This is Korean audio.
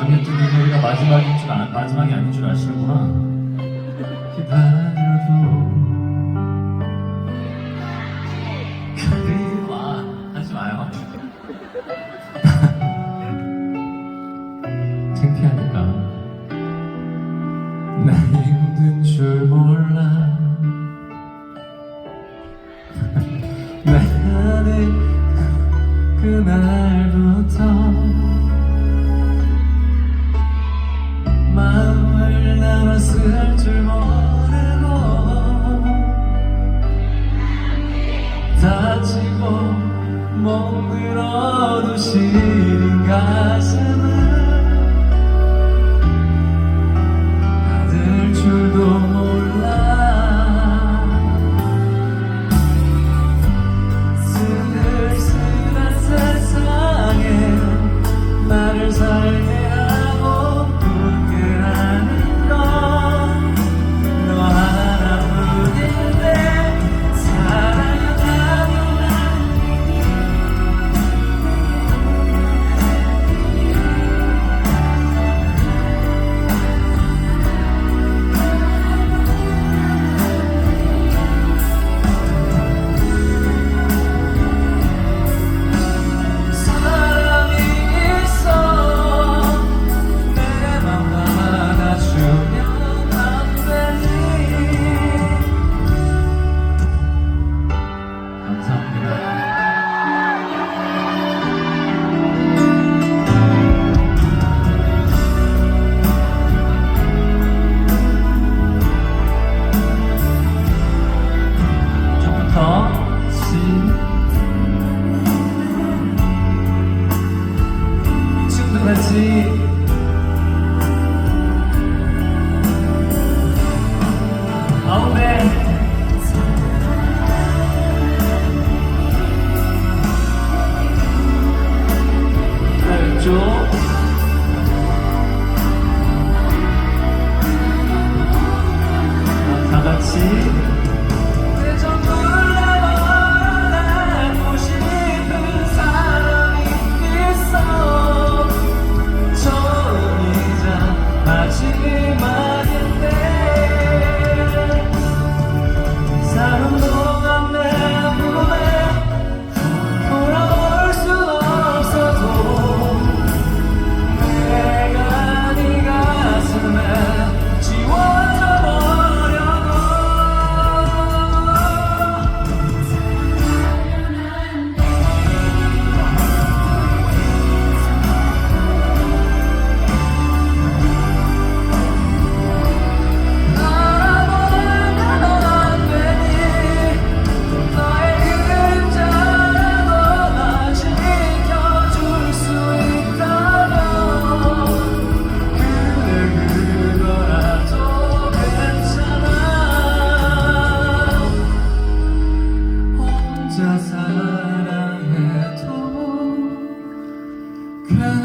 아니었던 노래가 마지막인 줄 아, 마지막이 아닌 줄 아시는구나. 기다려도 그리워 하지 마요. 창피하니까. 나 힘든 줄 몰라. 나는 그날부터. 그 시린 가슴 something. cry.